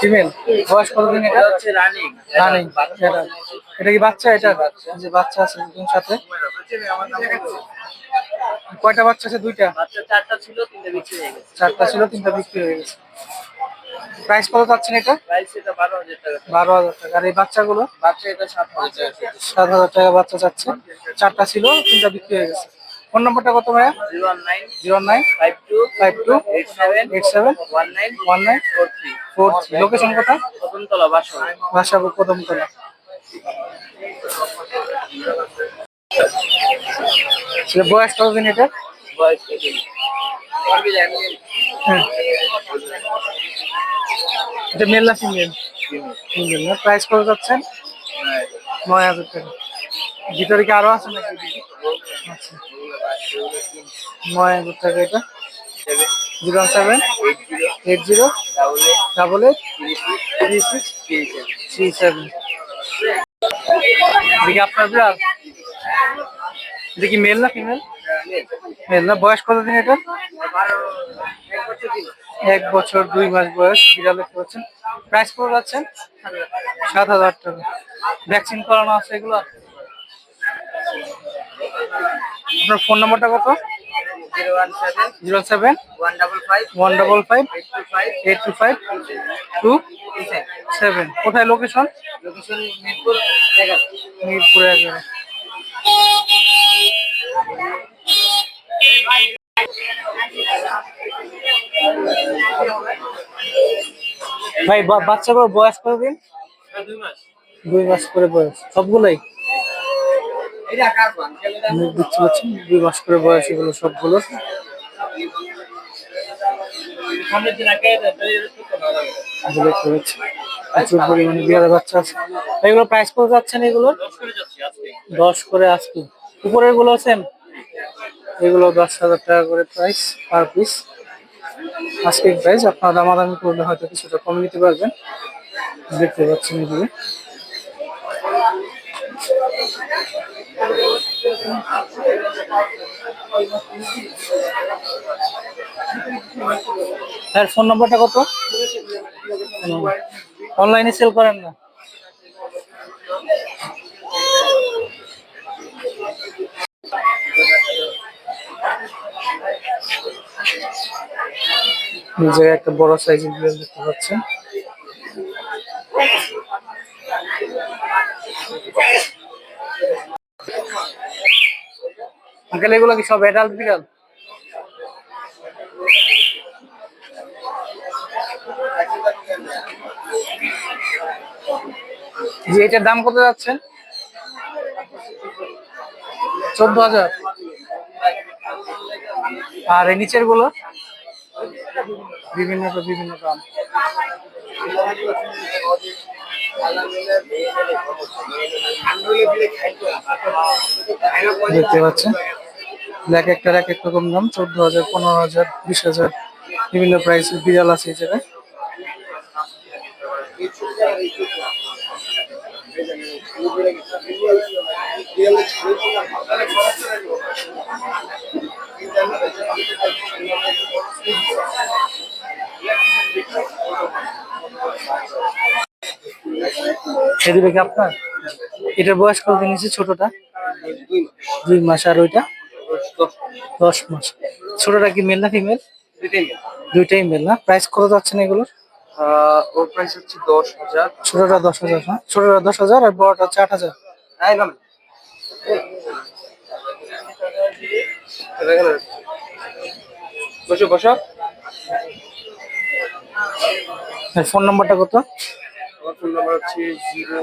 Female বয়স কতদিন এটা? হচ্ছে রানিং রানিং এটা এটা কি বাচ্চা এটা? যে বাচ্চা আছে দুজন সাথে। কয়টা বাচ্চা আছে দুইটা? চারটা ছিল তিনটা বিক্রি হয়ে গেছে। চারটা ছিল তিনটা বিক্রি হয়ে গেছে। প্রাইস কত চাচ্ছেন এটা? প্রাইস এটা 12000 টাকা। 12000 টাকা। আর এই বাচ্চাগুলো? বাচ্চা এটা 7000 টাকা। বাচ্চা চাচ্ছে। চারটা ছিল তিনটা বিক্রি হয়ে গেছে। ফোন নম্বরটা কত ভাইয়া? Zero nine zero nine five two five two eight seven eight seven one nine one nine four three. Four three location কোথায় কদমতলা ভাষাপুর কদমতলা বয়স কতদিন এটা? বয়স হ্যাঁ। এটা মেল না ফিমেল ফিমেল না? প্রাইস কত যাচ্ছেন নয় হাজার টাকা। ভিতরে কি আরও আছে নাকি? আচ্ছা। নয় হাজার টাকা এটা। Zero seven eight zero double eight three six three seven দেখি আপনার এটা মেল না ফিমেল মেল না বয়স কতদিন এটা এক বছর দুই মাস বয়স বিড়াল দেখতে প্রাইস কত যাচ্ছেন সাত হাজার টাকা ভ্যাকসিন করানো আছে এগুলো আপনার ফোন নাম্বারটা কত zero seven one double five one double five eight two five two seven কোথায় লোকেশন? লোকেশন মিরপুর এগারো। মিরপুরে এগারো। ভাই বা- বাচ্চাগুলোর বয়স কতদিন? দুই মাস। দুই মাস করে বয়স। সবগুলোই? কার দিচ্ছি পাচ্ছেন দুই মাস করে বয়স এগুলো সবগুলো। এগুলো দেখতে পাচ্ছি। প্রচুর পরিমাণে বিয়ারের বাচ্চা আছে। এগুলো প্রাইস কত যাচ্ছেন এগুলোর? দশ করে আজকে। করে উপরেরগুলো সেম এগুলো দশ হাজার টাকা করে প্রাইস পার পিস আজকে প্রাইস আপনারা দামাদামি করলে হয়তো কিছুটা কম নিতে পারবেন। দেখতে পাচ্ছেন এগুলো। স্যার ফোন নম্বরটা কত? অনলাইনে সেল করেন না? জায়গায় একটা বড় সাইজের বিড়াল দেখতে পাচ্ছেন। আঙ্কেল, এগুলো কি সব অ্যাডাল্ট বিড়াল? জি, এটার দাম কত যাচ্ছেন চোদ্দ হাজার। আর এই নিচেরগুলো বিভিন্ন বিভিন্ন দাম। দেখতে পাচ্ছেন? এক একটার এক এক রকম দাম চোদ্দ হাজার পনেরো হাজার বিশ হাজার বিভিন্ন প্রাইস বিড়াল আছে এদিকে আপনার? এটার বয়স কতদিন ছোটটা? দুই মাস আর ওইটা? দশ মাস। ছোটটা কি মেল না ফিমেল দুইটাই মেল না? প্রাইস কত যাচ্ছে না এগুলোর ওর প্রাইস হচ্ছে দশ হাজার। ছোটটা দশ হাজার হ্যাঁ ছোটটা দশ হাজার আর বড়টা হচ্ছে আট হাজার। বসো বসো। ফোন নাম্বারটা কত? আমার ফোন নাম্বার হচ্ছে zero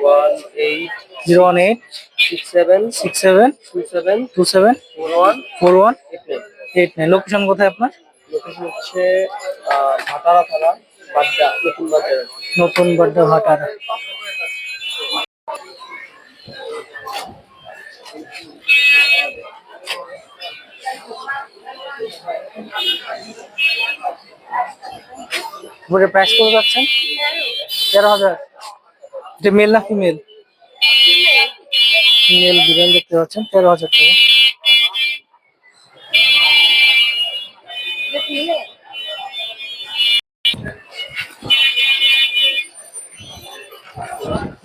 one eight zero one eight six seven six seven two seven two seven four one four one eight nine location কোথায় আপনার? লোকেশন হচ্ছে ভাটারা থানা বাড্ডা নতুন বাজার নতুন বাড্ডা ভাটারা। উপরে প্রাইস কত যাচ্ছেন তেরো হাজার। এটা মেল না ফিমেল ফিমেল বিড়াল দেখতে পাচ্ছেন, তেরো হাজার টাকা।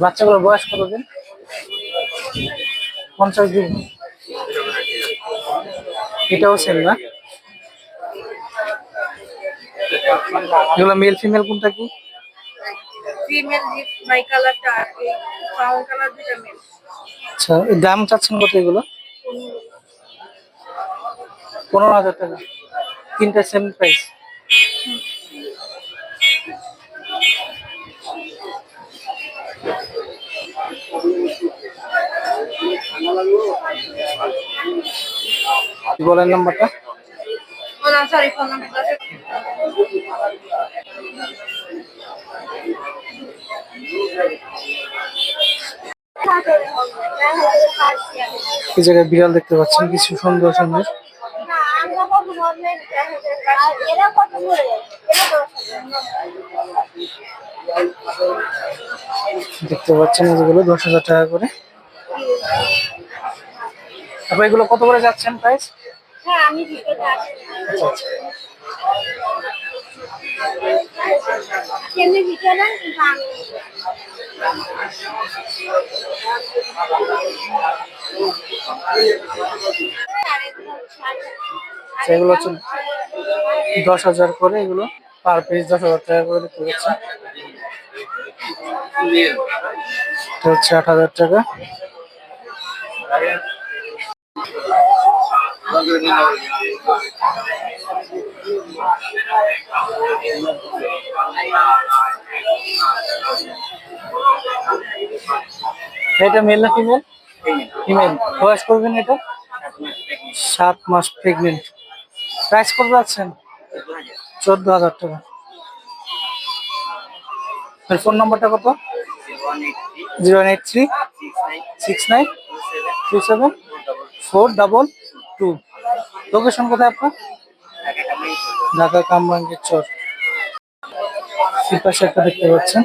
বাচ্চাগুলোর বয়স কত দিন পঞ্চাশ দিন। এটাও সেম না? এগুলো মেল ফিমেল কোনটা কি? ফিমেল মাই কালারটা আর কি ব্রাউন কালার দুটো মেল আচ্ছা দাম চাচ্ছেন কত এগুলো? পনেরো হাজার টাকা। তিনটা সেম প্রাইস বলেন নাম্বারটা। এই জায়গায় বিড়াল দেখতে পাচ্ছেন, কিছু সুন্দর সুন্দর। দেখতে পাচ্ছেন এগুলো দশ হাজার টাকা করে। তারপর এগুলো কত করে যাচ্ছেন প্রাইস হ্যাঁ আমি এগুলো হচ্ছে দশ হাজার করে এগুলো পার পিস দশ হাজার টাকা করে পাচ্ছেন এটা হচ্ছে আট হাজার টাকা। এটা মেল না ফিমেল ফিমেল বয়স করবেন এটা? সাত মাস প্রেগনেন্ট প্রাইস কত যাচ্ছেন? চোদ্দ হাজার টাকা ফোন নাম্বারটা কত? Zero eight three. Six nine two seven, four double two. Location কোথায় আপনার? ঢাকা কামরাঙ্গের চর। পাশে একটা দেখতে পাচ্ছেন।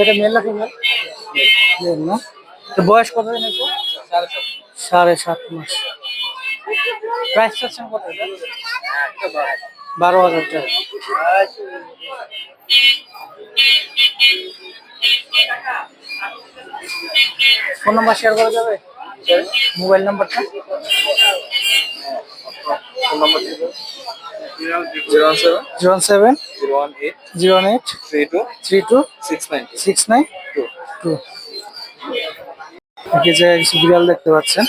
এটা মেল ফিমেল বয়স কত দিন সাড়ে সাত মাস। প্রাইস চাচ্ছেন কত বারো হাজার টাকা। ফোন নাম্বার শেয়ার করা যাবে? মোবাইল নাম্বারটা? Zero one seven. Zero seven. Zero one eight. Zero eight. Three two. Three two. Six nine. Six nine. Two. Two. কিছু বিড়াল দেখতে পাচ্ছেন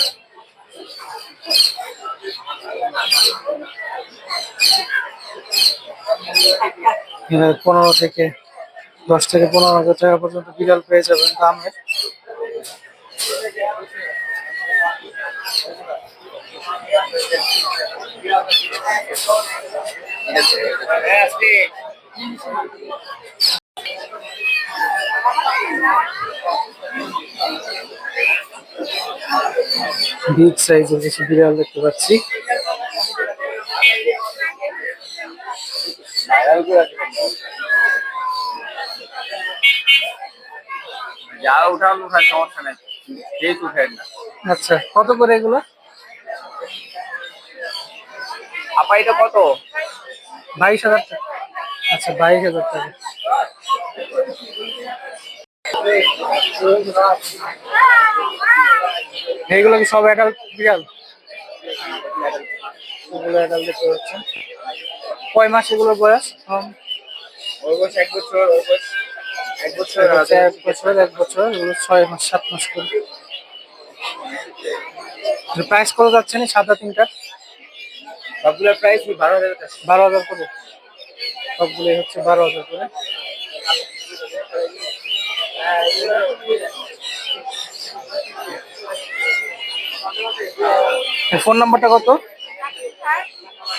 পনেরো থেকে দশ থেকে পনেরো হাজার টাকা পর্যন্ত বিড়াল পেয়ে যাবেন দামের বিগ সাইজের কিছু বিড়াল দেখতে পাচ্ছি। যা উঠাল উঠার সমস্যা নেই। উঠেন না। আচ্ছা কত করে এগুলো? আপা এটা কত? বাইশ হাজার টাকা। আচ্ছা বাইশ হাজার টাকা। এইগুলো কি সব অ্যাডাল্ট বিড়াল এগুলো অ্যাডাল্ট দেখতে পাচ্ছেন। কয় মাস এগুলোর বয়স? কম ওর বয়স এক বছর ওর বয়স এক বছর এক বছর, এক বছর এগুলো ছয় মাস সাত মাস করে। প্রাইস কত যাচ্ছে না সাদা তিনটার? সবগুলোর প্রাইস বারো হাজার বারো হাজার করে। সবগুলো হচ্ছে বারো হাজার করে। ফোন নাম্বারটা কত?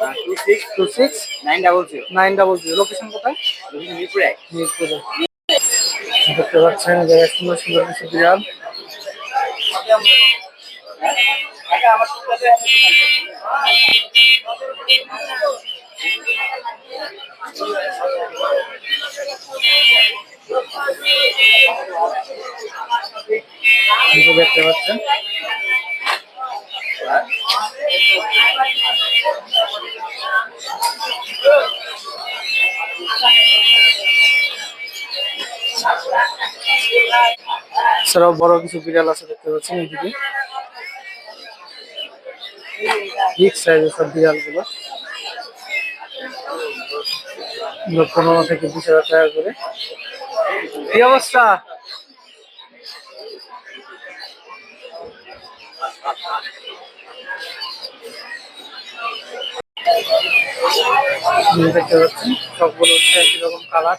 Two six two six nine double zero nine double zero location কোথায়? মিরপুর। মিরপুরে। দেখতে পাচ্ছেন সুন্দর সুন্দর কিছু বিড়াল। দেখতে পাচ্ছেন। এছাড়াও বড় কিছু বিড়াল আছে দেখতে পাচ্ছেন এইদিকে। পনেরো থেকে বিশ হাজার টাকা করে। কি অবস্থা? এই দেখতে পাচ্ছেন, সবগুলো হচ্ছে একই রকম কালার